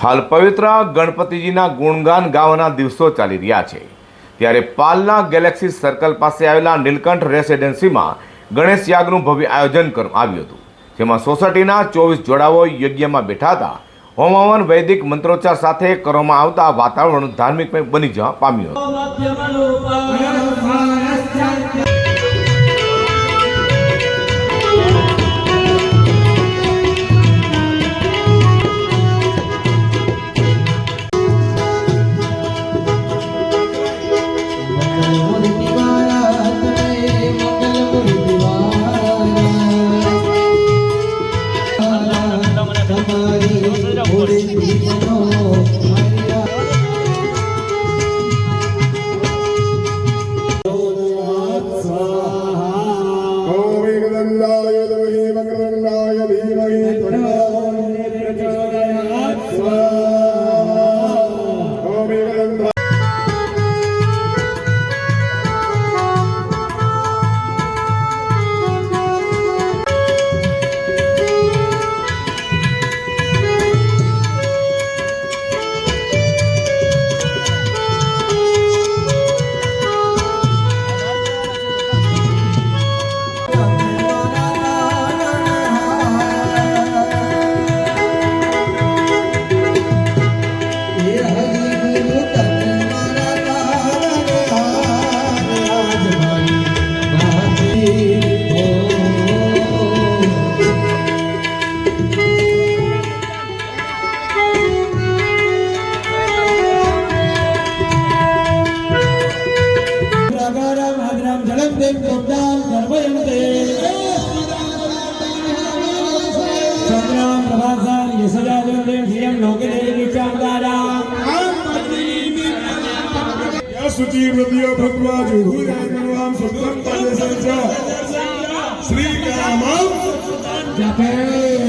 હાલ પવિત્ર ગણપતિજીના ગુણગાન ગાવાના દિવસો ચાલી રહ્યા છે. ત્યારે પાલના ગેલેક્સી સર્કલ પાસે આવેલા નીલકંઠ રેસિડેન્સીમાં ગણેશ યાગનું ભવ્ય આયોજન કરવામાં આવ્યું હતું. જેમાં સોસાયટીના ચોવીસ જોડાઓ યજ્ઞમાં બેઠા હતા. હોમાવન વૈદિક મંત્રોચ્ચાર સાથે કરવામાં આવતા વાતાવરણ ધાર્મિકમય બની જવા પામ્યું હતું. Lord.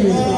Yeah.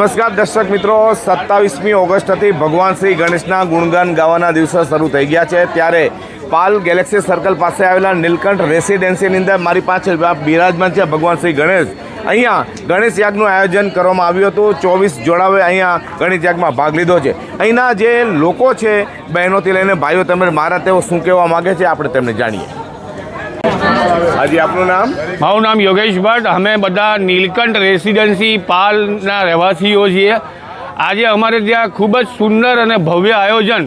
નમસ્કાર દર્શક મિત્રો, સત્તાવીસમી ઓગસ્ટથી ભગવાન શ્રી ગણેશના ગુણગાન ગાવાના દિવસો શરૂ થઈ ગયા છે. ત્યારે પાલ ગેલેક્સી સર્કલ પાસે આવેલા નીલકંઠ રેસિડેન્સીની અંદર મારી પાસે બિરાજમાન છે ભગવાન શ્રી ગણેશ. અહીંયા ગણેશ યાગનું આયોજન કરવામાં આવ્યું હતું. ચોવીસ જોડાઓએ અહીંયા ગણેશ યાગમાં ભાગ લીધો છે. અહીંના જે લોકો છે, બહેનોથી લઈને ભાઈઓ, તમે મારા તેઓ શું કહેવા માગે છે આપણે તેમને જાણીએ. હાજી આપનું નામ? મારું નામ યોગેશ ભટ્ટ. અમે બધા નીલકંઠ રેસિડેન્સી પાલના રહેવાસીઓ છીએ. આજે અમારે ત્યાં ખૂબ જ સુંદર અને ભવ્ય આયોજન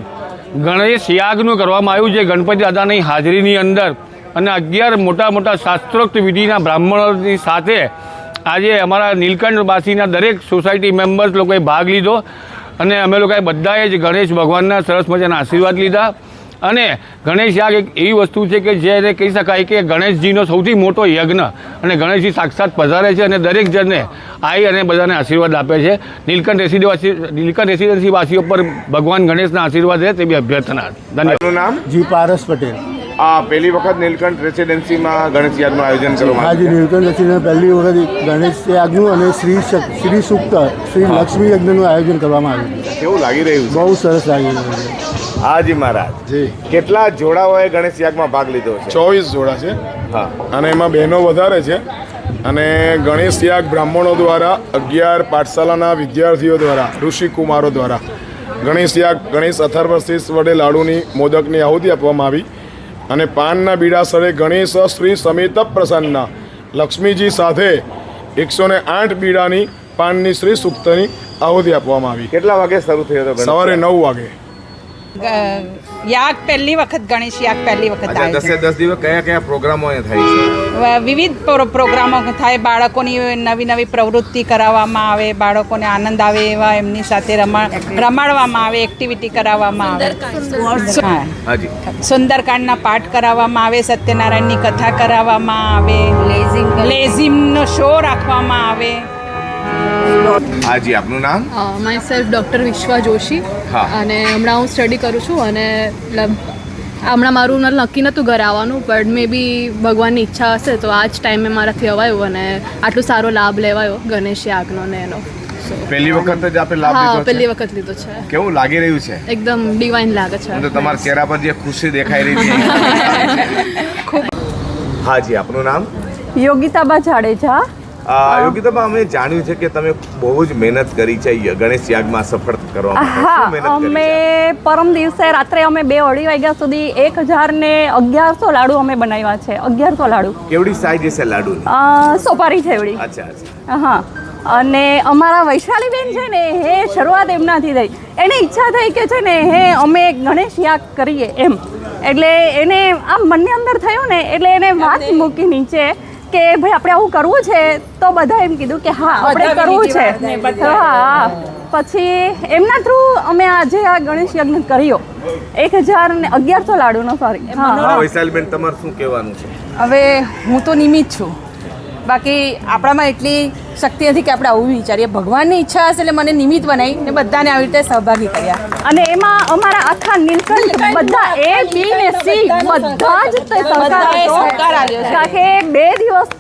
ગણેશ યાગનું કરવામાં આવ્યું છે ગણપતિ દાદાની હાજરીની અંદર. અને અગિયાર મોટા મોટા શાસ્ત્રોક્ત વિધિના બ્રાહ્મણોની સાથે આજે અમારા નીલકંઠવાસીના દરેક સોસાયટી મેમ્બર્સ લોકોએ ભાગ લીધો. અને અમે લોકોએ બધાએ જ ગણેશ ભગવાનના સરસ મજાના આશીર્વાદ લીધા. અને ગણેશ યાગ એક એવી વસ્તુ છે કે જેને કહી શકાય કે ગણેશજીનો સૌથી મોટો યજ્ઞ અને ગણેશજી સાક્ષાત પધારે છે અને દરેક જણને આવી અને બધાને આશીર્વાદ આપે છે. નીલકંઠ રેસિડેન્સી નીલકંઠ રેસિડેન્સીવાસીઓ પર ભગવાન ગણેશના આશીર્વાદ રહે તેવી અભ્યર્થના ધન્યવાદ. નામ? જી પારસ પટેલ. આ પહેલી વખત નીલકંઠ રેસિડેન્સીમાં ગણેશ યાગનું આયોજન કરવામાં આજે નીલકંઠ રચીને પહેલી વખત ગણેશ યાગનું અને શ્રી શ્રી સુક્ત શ્રી લક્ષ્મી યજ્ઞનું આયોજન કરવામાં આવ્યું. છે કેવું લાગી રહ્યું બહુ સરસ લાગી રહ્યું છે. હાજી મહારાજ. જી. કેટલા જોડાઓએ ગણેશ યાગમાં ભાગ લીધો છે? ચોવીસ જોડા છે. હા. અને એમાં બહેનો વધારે છે. અને ગણેશ યાગ બ્રાહ્મણો દ્વારા અગિયાર પાઠશાલાના વિદ્યાર્થીઓ દ્વારા ઋષિકુમારો દ્વારા ગણેશ યાગ ગણેશ અથર્વશીષ વડે લાડુની મોદકની આહુતિ આપવામાં આવી. અને પાનના બીડા સરે ગણેશ શ્રી સમેત પ્રસન્નના લક્ષ્મીજી સાથે એકસો ને આઠ બીડાની પાનની શ્રી સુક્તની આહુતિ આપવામાં આવી. કેટલા વાગે શરૂ થયો હતો સવારે નવ વાગે. યાગ પહેલી વખત ગણેશ યાગ પહેલી વખત આવે દસે છે. દસ દિવસ કયા કયા પ્રોગ્રામો થાય છે? વિવિધ પ્રોગ્રામો થાય. બાળકોની નવી નવી પ્રવૃત્તિ કરાવવામાં આવે બાળકોને આનંદ આવે એવા એમની સાથે રમા રમાડવામાં આવે એક્ટિવિટી કરાવવામાં આવે. હા. સુંદરકાંડના પાઠ કરાવવામાં આવે સત્યનારાયણની કથા કરાવવામાં આવે. લેઝિમનો શો રાખવામાં આવે. હાજી આપનું નામ? Myself doctor Vishwa Joshi. અને હમણાં હું સ્ટડી કરું છું અને હમણાં મારું ન- નક્કી નહોતું ઘરે આવવાનું બટ મે બી ભગવાનની ઈચ્છા હશે તો આ જ ટાઈમે મારાથી અવાયું અને આટલો સારો લાભ લેવાયો ગણેશ યાગનો ને એનો. પહેલી વખત જ આપે લાભ હા લીધો પહેલી વખત લીધો છે. કેવું લાગી રહ્યું છે? એકદમ ડિવાઇન લાગે છે. તો તમારા ચહેરા પર જે ખુશી દેખાઈ રહી છે. હાજી આપનું નામ? યોગિતાબા જાડેજા. યોગિતાબા અમે જાણ્યું છે કે તમે બહુ જ મહેનત કરી છે ગણેશ યાગમાં સફળ કરવા માટે હા અમે પરમ દિવસે રાત્રે અમે બે અઢી વાગ્યા સુધી એક હજાર ને અગિયારસો લાડુ અમે બનાવ્યા છે અગિયારસો લાડુ. કેવડી સાઈઝ છે લાડુ સોપારી છે એવડી. અચ્છા અચ્છા. હા અને અમારા વૈશાલીબેન છે ને હે શરૂઆત એમનાથી થઈ. એને ઈચ્છા થઈ કે છે ને હે અમે ગણેશ યાગ કરીએ એમ. એટલે એને આમ મનની અંદર થયું ને એટલે એને વાત મૂકી નીચે કે ભાઈ આપણે આવું કરવું છે તો બધા એમ કીધું કે હા આપણે કરવું છે. હા પછી એમના થ્રુ અમે આજે આ ગણેશ યજ્ઞ કર્યો. એક હજાર ને અગિયારસો લાડુનો સોરી હા વૈશાલીબેન તમારે શું કહેવાનું છે? હવે હું તો નિમિત છું. બાકી આપણામાં એટલી શક્તિ નથી કે આપણે આવું વિચારીએ. ભગવાનની ઈચ્છા હશે એટલે મને નિમિત્ત બનાવી ને બધાને આવી રીતે સહભાગી કર્યા. અને એમાં અમારા આખા નીલકંઠ બધા એ બી ને સી બધા જ સહકાર છે. કારણ કે બે દિવસ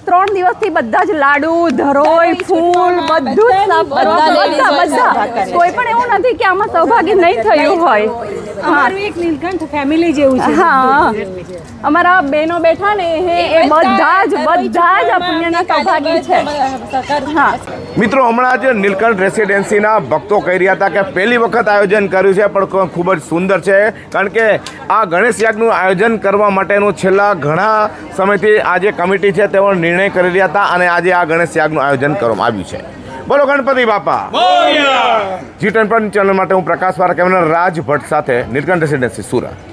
ત્રણ બધા જ લાડુ ધરોઈ ફૂલ બધું જ બધા બધા કોઈ પણ એવું નથી કે આમાં સૌભાગ્ય નહીં થયું હોય. અમારું એક નીલકંઠ ફેમિલી જેવું હા. અમારા બહેનો બેઠા ને એ બધા જ બધા જ આ સૌભાગ્ય છે. હા. મિત્રો હમણાં જ નીલકંઠ રેસિડેન્સીના ભક્તો કહી રહ્યા હતા કે પહેલી વખત આયોજન કર્યું છે પણ ખૂબ જ સુંદર છે કારણ કે આ ગણેશ યાગનું આયોજન કરવા માટેનું છેલ્લા ઘણા સમયથી આ જે કમિટી છે તેઓ નિર્ણય કરી રહ્યા હતા અને આજે આ ગણેશ યાગનું આયોજન કરવામાં આવ્યું છે. બોલો ગણપતિ બાપા. જી ટેન ચેનલ માટે હું પ્રકાશ વાળા કેમેરા રાજ ભટ્ટ સાથે નીલકંઠ રેસિડેન્સી સુરત.